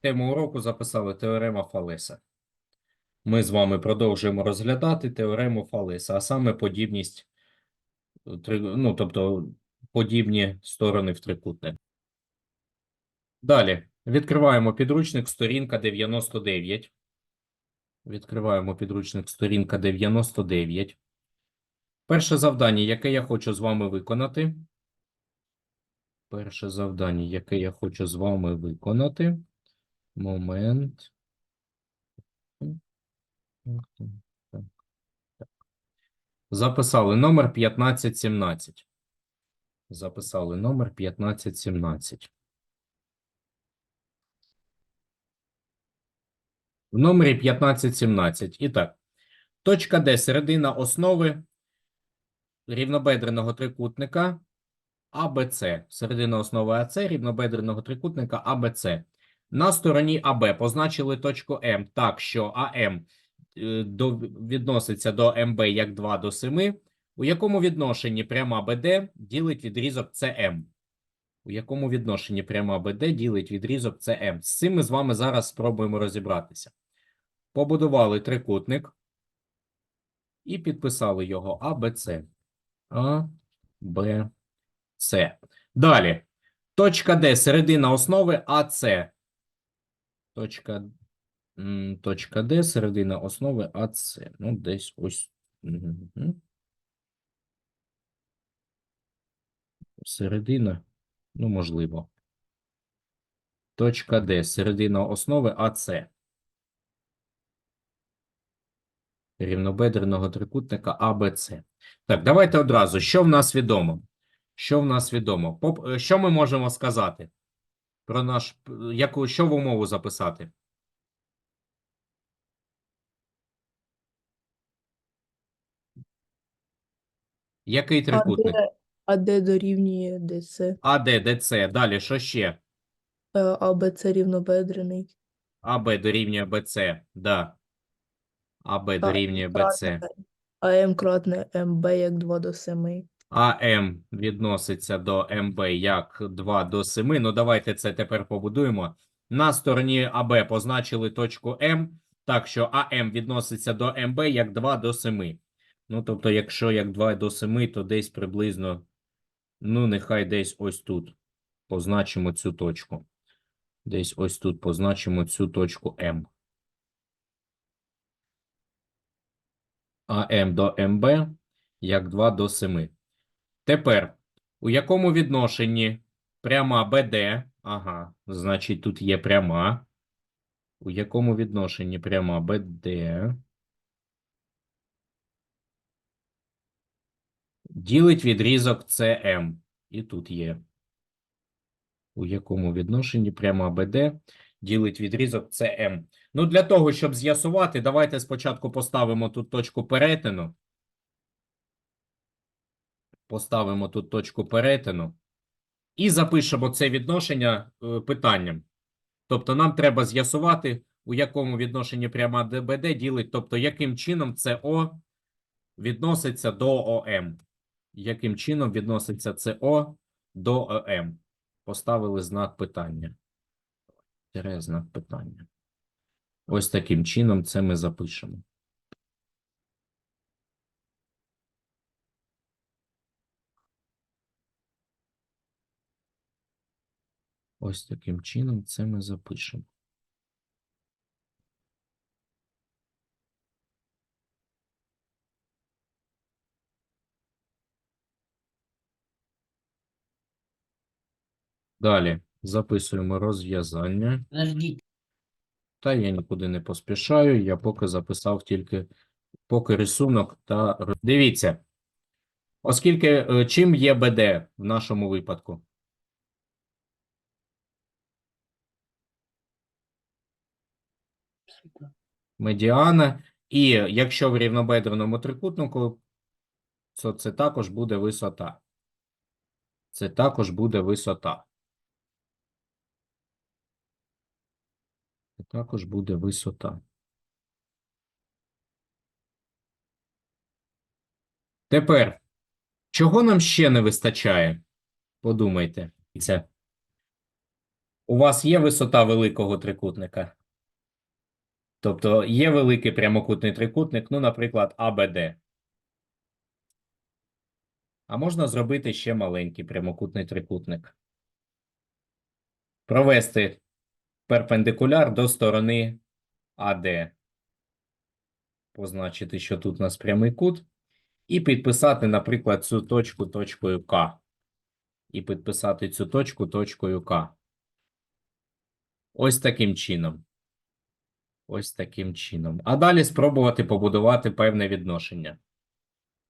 Тему уроку записали теорема Фалеса. Ми з вами продовжуємо розглядати теорему Фалеса, а саме подібність, ну, тобто подібні сторони в трикутнику. Далі відкриваємо підручник сторінка 99. Відкриваємо підручник сторінка 99. Перше завдання, яке я хочу з вами виконати. Перше завдання, яке я хочу з вами виконати. Момент. Записали номер 1517. Записали номер 1517. В номері 1517. І так. Точка Д середина основи рівнобедреного трикутника АБЦ. Середина основи АЦ рівнобедреного трикутника АБЦ. На стороні АБ позначили точку М так, що АМ е, до, відноситься до МБ як 2 до 7, у якому відношенні пряма БД ділить відрізок СМ. У якому відношенні пряма БД ділить відрізок СМ. З цим ми з вами зараз спробуємо розібратися. Побудували трикутник і підписали його АБЦ. А, Б, С. Далі. Точка Д середина основи АЦ. Точка, точка Д середина основи АЦ. Ну, десь ось. Середина. Ну, можливо. Точка Д середина основи АЦ. Рівнобедреного трикутника АБЦ. Так, давайте одразу. Що в нас відомо? Що в нас відомо? Е, Що ми можемо сказати про наш. Яку, що в умову записати? Який трикутник? де, а де дорівнює ДС? АД, ДЦ. Далі, що ще? Е, АБЦ рівнобедрений. АБ дорівнює БЦ. Да. АБ дорівнює БЦ. А М кратне МБ як 2 до 7. АМ відноситься до МБ як 2 до 7. Ну, давайте це тепер побудуємо. На стороні АБ позначили точку М, так що АМ відноситься до МБ як 2 до 7. Ну, тобто, якщо як 2 до 7, то десь приблизно, ну, нехай десь ось тут позначимо цю точку. Десь ось тут позначимо цю точку М. АМ до МБ як 2 до 7. Тепер, у якому відношенні пряма БД, ага, значить тут є пряма. У якому відношенні пряма БД ділить відрізок СМ. І тут є. У якому відношенні пряма БД ділить відрізок СМ. Ну, для того, щоб з'ясувати, давайте спочатку поставимо тут точку перетину. Поставимо тут точку перетину і запишемо це відношення е, питанням. Тобто нам треба з'ясувати, у якому відношенні пряма ДБД ділить, тобто яким чином СО відноситься до ОМ. Яким чином відноситься СО до ОМ. Поставили знак питання. Тире знак питання. Ось таким чином це ми запишемо. Ось таким чином це ми запишемо. Далі записуємо розв'язання. Та я нікуди не поспішаю, я поки записав тільки поки рисунок та дивіться. Оскільки е, чим є БД в нашому випадку? Медіана. І якщо в рівнобедреному трикутнику, то це також буде висота. Це також буде висота. Це також буде висота. Тепер, чого нам ще не вистачає? Подумайте. Це У вас є висота великого трикутника? Тобто є великий прямокутний трикутник, ну, наприклад, АБД. А можна зробити ще маленький прямокутний трикутник. Провести перпендикуляр до сторони АД. Позначити, що тут у нас прямий кут. І підписати, наприклад, цю точку точкою К. І підписати цю точку точкою К. Ось таким чином. Ось таким чином. А далі спробувати побудувати певне відношення.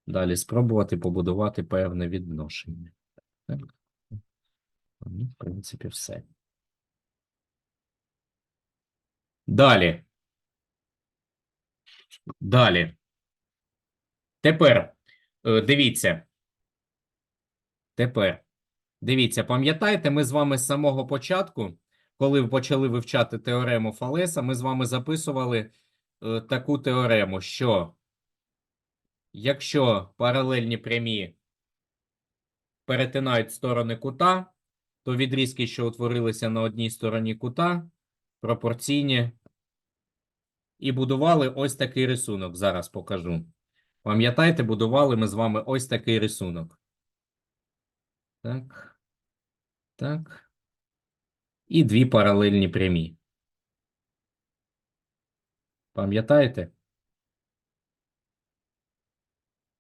Далі спробувати побудувати певне відношення. Так. Ну, в принципі, все. Далі. Далі. Тепер е, дивіться. Тепер дивіться, пам'ятаєте, ми з вами з самого початку, коли почали вивчати теорему Фалеса, ми з вами записували е, таку теорему, що якщо паралельні прямі перетинають сторони кута, то відрізки, що утворилися на одній стороні кута, пропорційні. І будували ось такий рисунок. Зараз покажу. Пам'ятаєте, будували ми з вами ось такий рисунок. Так. Так. І дві паралельні прямі. Пам'ятаєте?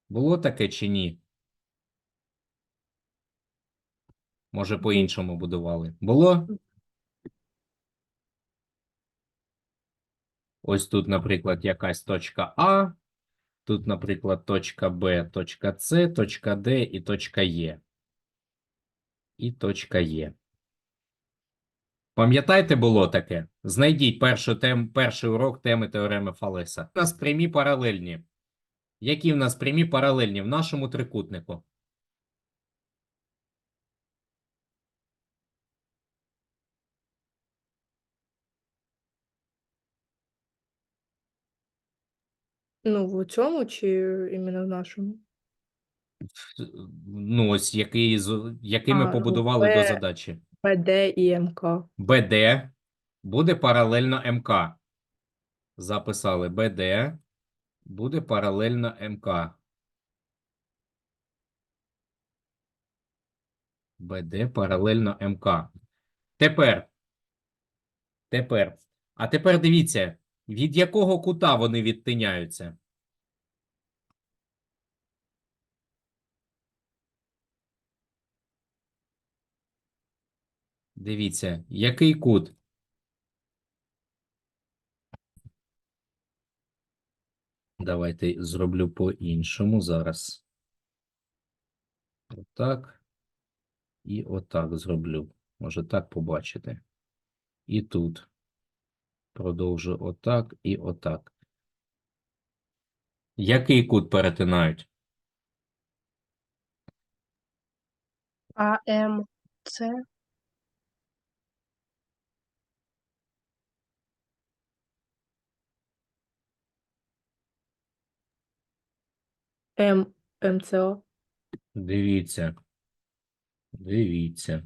Було таке чи ні? Може, по-іншому будували. Було? Ось тут, наприклад, якась точка А. Тут, наприклад, точка Б, точка С, точка Д і точка Е. І точка Е. Пам'ятаєте, було таке? Знайдіть першу тем, перший урок теми теореми Фалеса. У нас прямі паралельні. Які в нас прямі паралельні в нашому трикутнику? Ну, в цьому чи іменно в нашому? Ну, ось який, з- який ми А, ну, побудували до задачі. ПД і МК. БД буде паралельно МК. Записали БД буде паралельно МК. БД паралельно МК. Тепер. Тепер. А тепер дивіться, від якого кута вони відтиняються? Дивіться, який кут? Давайте зроблю по-іншому зараз. Отак. І отак зроблю. Може так побачити. І тут. Продовжу отак і отак. Який кут перетинають? АМ М, МЦО, Дивіться. Дивіться.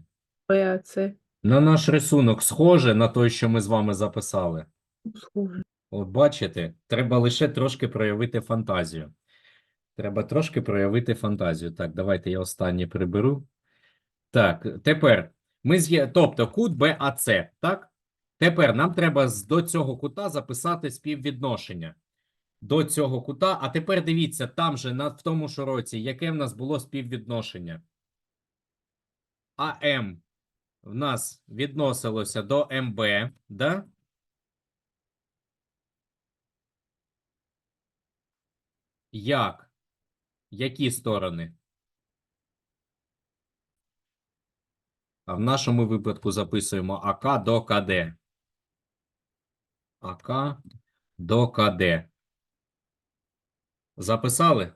ПАЦ. На наш рисунок схоже на той, що ми з вами записали. Схоже. От бачите, треба лише трошки проявити фантазію. Треба трошки проявити фантазію. Так, давайте я останнє приберу. Так, тепер ми з'є... Тобто кут БАЦ, так? Тепер нам треба з- до цього кута записати співвідношення. До цього кута. А тепер дивіться, там же в тому ж уроці, яке в нас було співвідношення? АМ в нас відносилося до МБ, да? Як? Які сторони? А в нашому випадку записуємо АК до КД. АК до КД. Записали?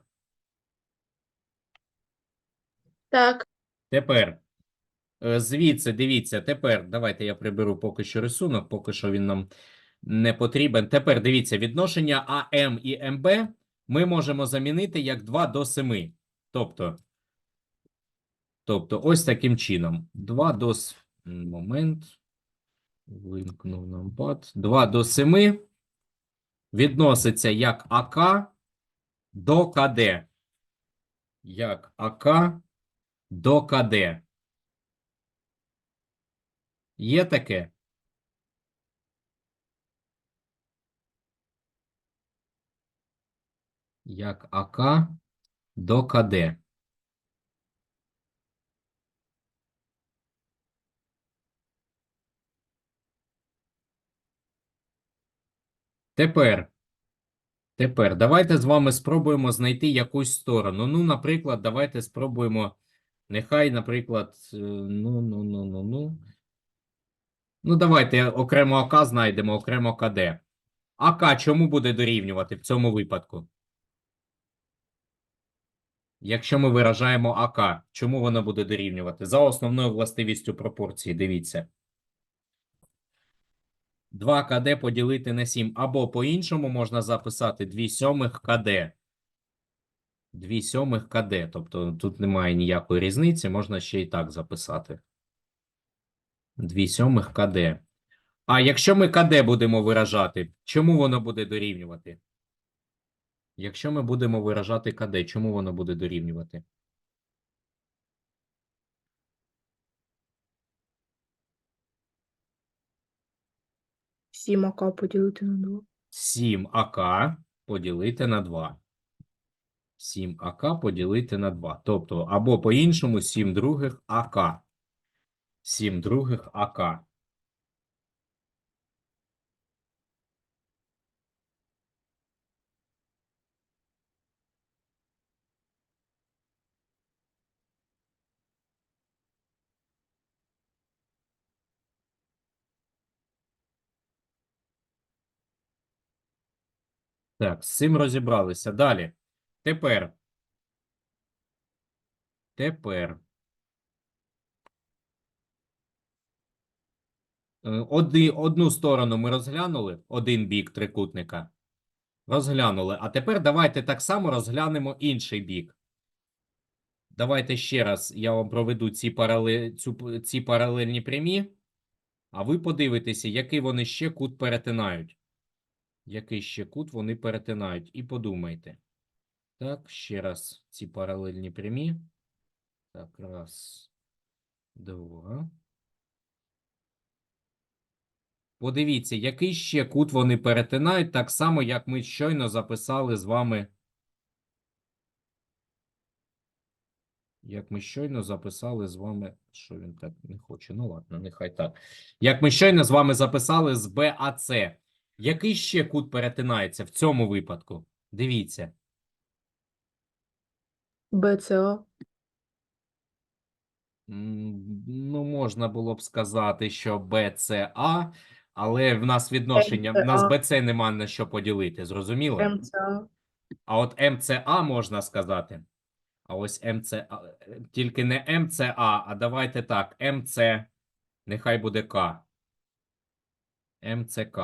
так. Тепер, е, звідси, дивіться, тепер давайте я приберу поки що рисунок, поки що він нам не потрібен. Тепер дивіться, відношення АМ і МБ ми можемо замінити як 2 до 7. Тобто, тобто ось таким чином. 2 до момент. Вимкнув нампад. 2 до 7 відноситься як АК до КД. Як АК до КД. Є таке? Як АК до КД. Тепер, тепер давайте з вами спробуємо знайти якусь сторону. Ну, наприклад, давайте спробуємо. Нехай, наприклад, е, ну, ну, ну, ну, ну. Ну, давайте окремо АК знайдемо, окремо КД. АК чому буде дорівнювати в цьому випадку? Якщо ми виражаємо АК, чому воно буде дорівнювати? За основною властивістю пропорції, дивіться. 2 КД поділити на 7. Або по-іншому можна записати 2 сьомих КД. 2 сьомих КД. Тобто тут немає ніякої різниці, можна ще і так записати. 2 сьомих КД. А якщо ми КД будемо виражати, чому воно буде дорівнювати? Якщо ми будемо виражати КД, чому воно буде дорівнювати? Сім АК поділити на 2. 7 АК поділити на 2. 7 АК поділити на 2. Тобто, або по-іншому 7 других АК. 7 других АК. Так, з цим розібралися. Далі. Тепер. Тепер. Е, Оди, одну сторону ми розглянули, один бік трикутника. Розглянули. А тепер давайте так само розглянемо інший бік. Давайте ще раз я вам проведу ці, парале... цю... ці паралельні прямі, а ви подивитеся, який вони ще кут перетинають. Який ще кут вони перетинають. І подумайте. Так, ще раз ці паралельні прямі. Так, раз, два. Подивіться, який ще кут вони перетинають, так само, як ми щойно записали з вами. Як ми щойно записали з вами. Що він так не хоче? Ну ладно, нехай так. Як ми щойно з вами записали з БАЦ. Який ще кут перетинається в цьому випадку? Дивіться. БЦА. М, Ну, можна було б сказати, що БЦА, але в нас відношення, в нас БЦ нема на що поділити, зрозуміло? МЦА. А от МЦА можна сказати. А ось МЦА, тільки не МЦА, а давайте так, МЦ, нехай буде К. МЦК.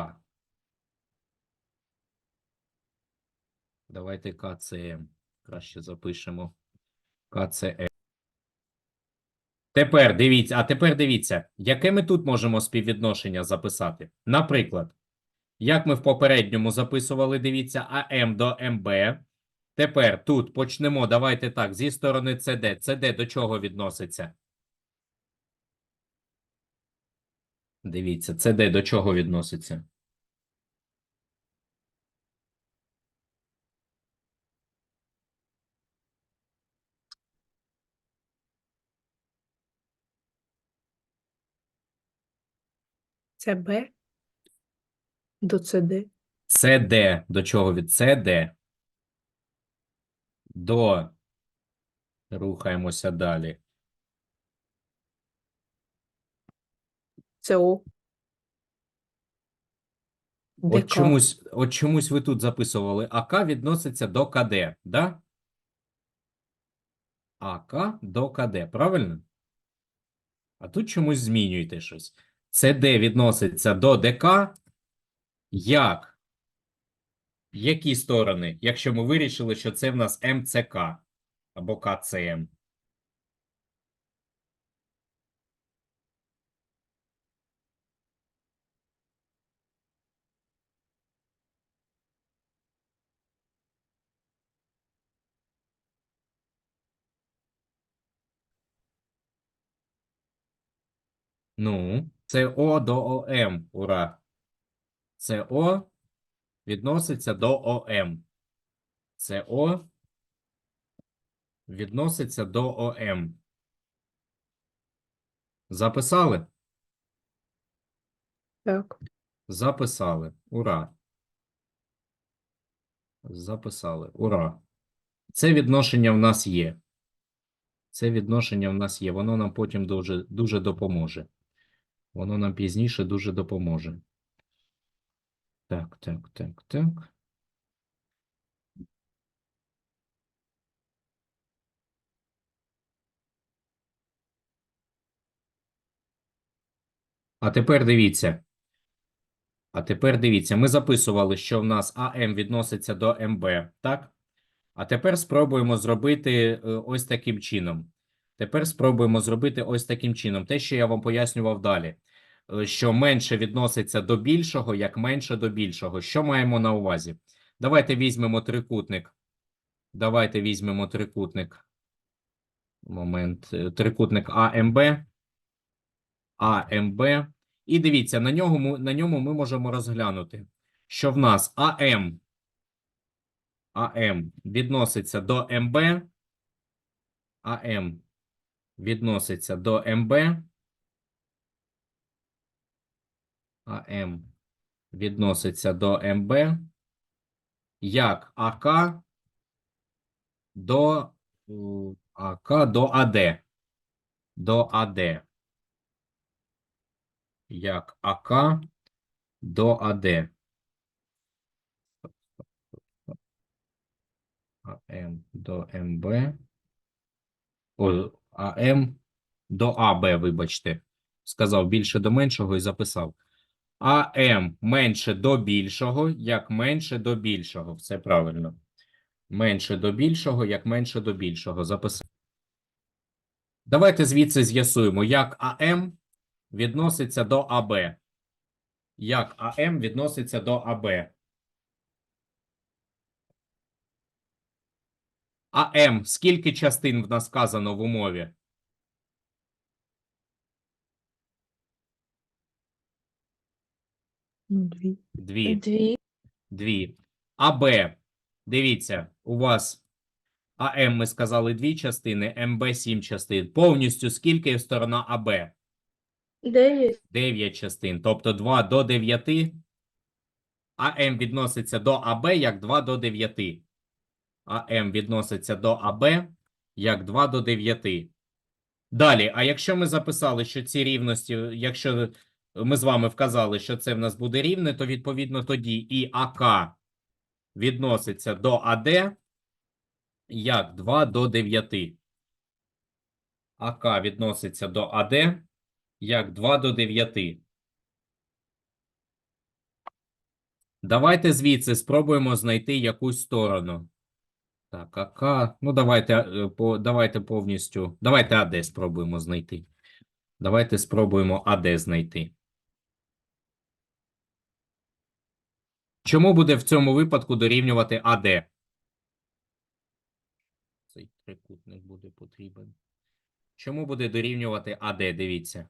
Давайте КЦМ. Краще запишемо. КЦМ. Тепер дивіться, а тепер дивіться, яке ми тут можемо співвідношення записати. Наприклад, як ми в попередньому записували, дивіться, АМ до МБ. Тепер тут почнемо, давайте так, зі сторони CD. CD до чого відноситься? Дивіться, CD до чого відноситься? Це Б. До ЦД. CD до чого від CD? До. Рухаємося далі. ЦО. От чомусь, от чомусь ви тут записували. АК відноситься до КД, да? АК до КД, правильно? А тут чомусь змінюєте щось. Це Д відноситься до ДК, як які сторони, якщо ми вирішили, що це в нас МЦК або КЦМ. Ну це О до ОМ. Ура. Це О відноситься до ОМ. Це О відноситься до ОМ. Записали? Так. Записали. Ура. Записали. Ура. Це відношення в нас є. Це відношення в нас є. Воно нам потім дуже, дуже допоможе. Воно нам пізніше дуже допоможе. Так, так, так, так. А тепер дивіться. А тепер дивіться, ми записували, що в нас АМ відноситься до МБ, так? А тепер спробуємо зробити е, ось таким чином. Тепер спробуємо зробити ось таким чином. Те, що я вам пояснював далі, е, що менше відноситься до більшого, як менше до більшого. Що маємо на увазі? Давайте візьмемо трикутник. Давайте візьмемо трикутник. Момент. е, Трикутник АМБ. АМБ. І дивіться, на ньому, на ньому ми можемо розглянути, що в нас АМ, АМ відноситься до МБ, АМ відноситься до МБ, АМ відноситься до МБ, як АК до АК до АД, до АД як АК до АД. АМ до МБ. О, АМ до АБ, вибачте. Сказав більше до меншого і записав. АМ менше до більшого, як менше до більшого. Все правильно. Менше до більшого, як менше до більшого. Записав. Давайте звідси з'ясуємо, як АМ відноситься до АБ. Як АМ відноситься до АБ. АМ скільки частин в нас сказано в умові? Дві. Дві. Дві. Дві. АБ. Дивіться, у вас АМ ми сказали дві частини, МБ сім частин. Повністю скільки сторона АБ? Дев'ять. 9 частин, тобто 2 до 9. АМ відноситься до АБ як 2 до 9. АМ відноситься до АБ як 2 до 9. Далі, а якщо ми записали, що ці рівності, якщо ми з вами вказали, що це в нас буде рівне, то відповідно тоді і АК відноситься до АД як 2 до 9. АК відноситься до АД як 2 до 9. Давайте звідси спробуємо знайти якусь сторону. Так, АК. Ну, давайте, е, по, давайте повністю. Давайте АД спробуємо знайти. Давайте спробуємо АД знайти. Чому буде в цьому випадку дорівнювати АД? Цей трикутник буде потрібен. Чому буде дорівнювати АД? Дивіться.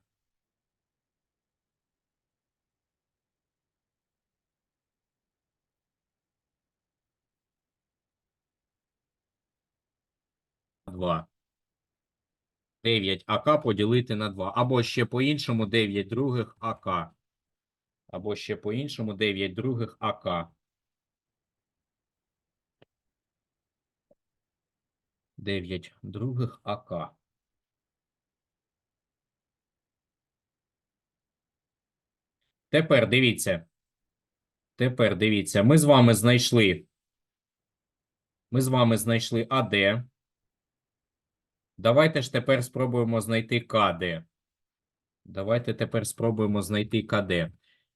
Два. 9 АК поділити на 2. Або ще по-іншому 9 других АК. Або ще по-іншому 9 других АК. 9 других АК. Тепер дивіться. Тепер дивіться. Ми з вами знайшли. Ми з вами знайшли АД. Давайте ж тепер спробуємо знайти КД. Давайте тепер спробуємо знайти КД.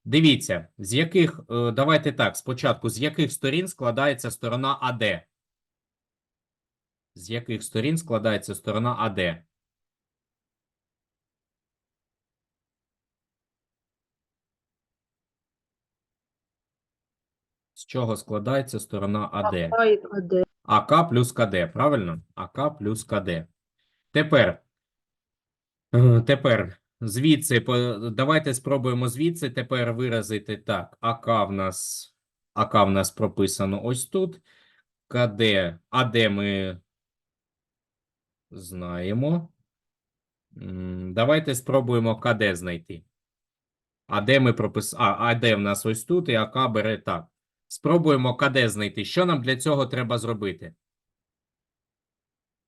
Дивіться, з яких, е, давайте так, спочатку, з яких сторін складається сторона АД? З яких сторін складається сторона АД? З чого складається сторона АД? АК плюс КД, правильно? АК плюс КД. Тепер, е, тепер Звідси, давайте спробуємо звідси тепер виразити так. АК в нас, АК в нас прописано ось тут. КД, АД ми знаємо. Давайте спробуємо КД знайти. АД ми прописали. А, АД в нас ось тут, і АК бере так. Спробуємо КД знайти. Що нам для цього треба зробити?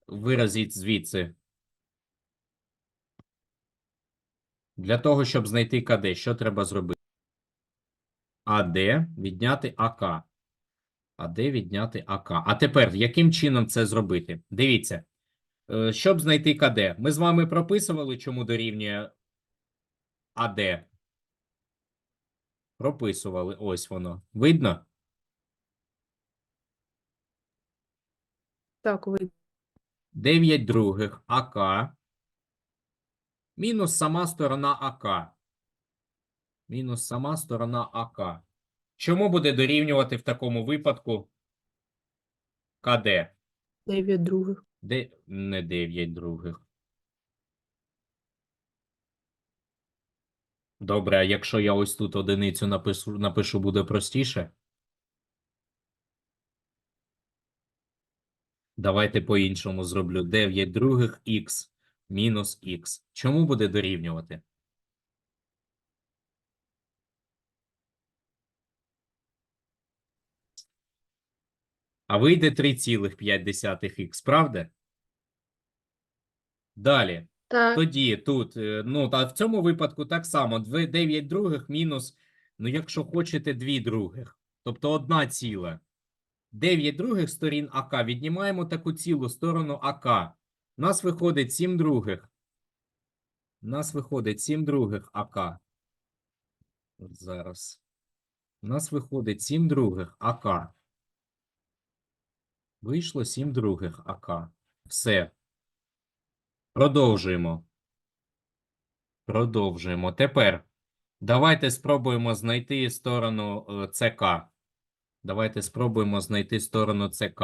Виразіть звідси. Для того, щоб знайти КД, що треба зробити? АД відняти АК. АД відняти АК. А тепер, яким чином це зробити? Дивіться. Е, Щоб знайти КД, ми з вами прописували, чому дорівнює АД. Прописували. Ось воно. Видно? Так, ви 9 других АК мінус сама сторона АК. Мінус сама сторона АК. Чому буде дорівнювати в такому випадку КД? 9 других. Де не 9 других. Добре, а якщо я ось тут одиницю напишу, напишу буде простіше? Давайте по-іншому зроблю. 9 других х мінус х. Чому буде дорівнювати? А вийде 3,5х, правда? Далі. Так. Тоді тут, е, ну, та в цьому випадку так само. 9 других мінус, ну, якщо хочете, 2 других. Тобто одна ціла. 9 других сторін АК. Віднімаємо таку цілу сторону АК. У нас виходить 7 других. У нас виходить 7 других АК. От зараз. У нас виходить 7 других АК. Вийшло 7 других АК. Все. Продовжуємо. Продовжуємо. Тепер давайте спробуємо знайти сторону е, ЦК. Давайте спробуємо знайти сторону ЦК.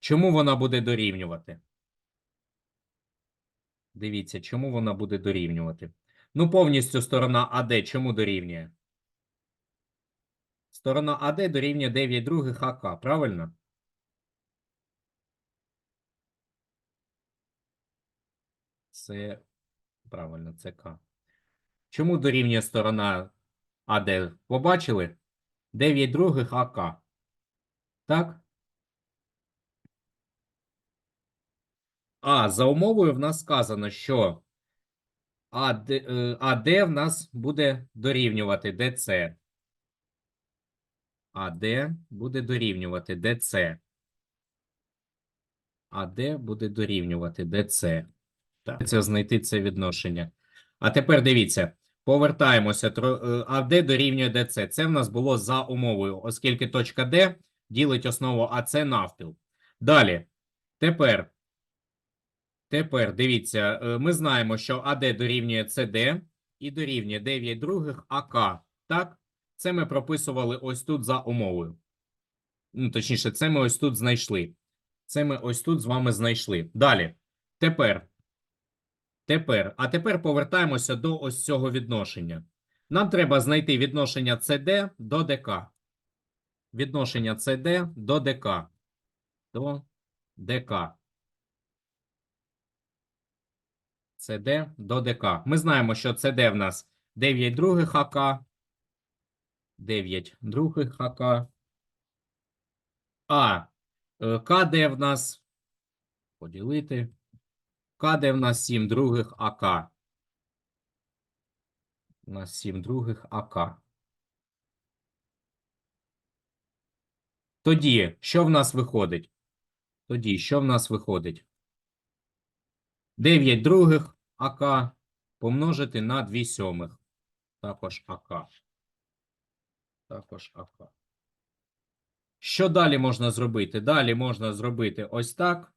Чому вона буде дорівнювати? Дивіться, чому вона буде дорівнювати? Ну, повністю сторона АД чому дорівнює? Сторона АД дорівнює 9 других АК, правильно? Це правильно, це К. Чому дорівнює сторона АД? Побачили? 9 других АК. Так? А, за умовою в нас сказано, що АД, е, АД в нас буде дорівнювати ДЦ. АД буде дорівнювати ДЦ. АД буде дорівнювати ДЦ. Так, це знайти це відношення. А тепер дивіться, повертаємося. е, АД дорівнює ДЦ. Це в нас було за умовою, оскільки точка Д ділить основу АЦ навпіл. Далі. Тепер. Тепер дивіться, е, ми знаємо, що АД дорівнює СД і дорівнює 9 других АК. Так? Це ми прописували ось тут за умовою. Ну, точніше, це ми ось тут знайшли. Це ми ось тут з вами знайшли. Далі. Тепер. Тепер, а тепер повертаємося до ось цього відношення. Нам треба знайти відношення CD до ДК. Відношення CD до ДК. До ДК. CD до ДК. Ми знаємо, що CD в нас 9 других АК. 9 других АК. А е, КД в нас поділити. КД в нас 7 других АК. У нас 7 других АК. Тоді, що в нас виходить? Тоді, що в нас виходить? 9 других АК помножити на 2 сьомих. Також АК. Також АК. Що далі можна зробити? Далі можна зробити ось так.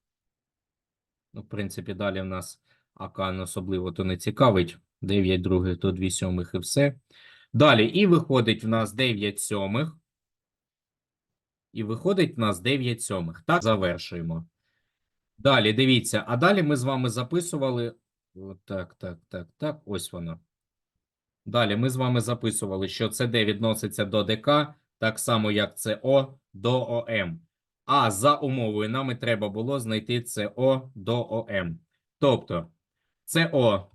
Ну, в принципі, далі в нас АК не особливо то не цікавить. 9 других то 2 сьомих і все. Далі, і виходить в нас 9 сьомих. І виходить в нас 9 сьомих. Так, завершуємо. Далі, дивіться, а далі ми з вами записували так, так, так, так. Ось воно. Далі ми з вами записували, що ЦД відноситься до ДК, так само, як СО до ОМ. А за умовою нам і треба було знайти СО до ОМ. Тобто СО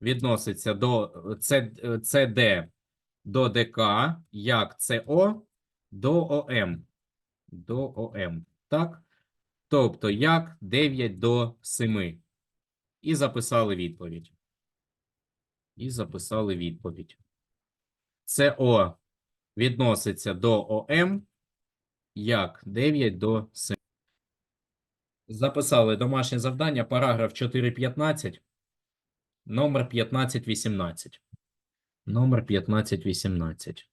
відноситься до С- ЦД до ДК, як СО до ОМ. До ОМ. Так? Тобто, як 9 до 7. І записали відповідь. І записали відповідь. СО відноситься до ОМ як 9 до 7. Записали домашнє завдання, параграф 4.15, номер 1518. Номер 1518.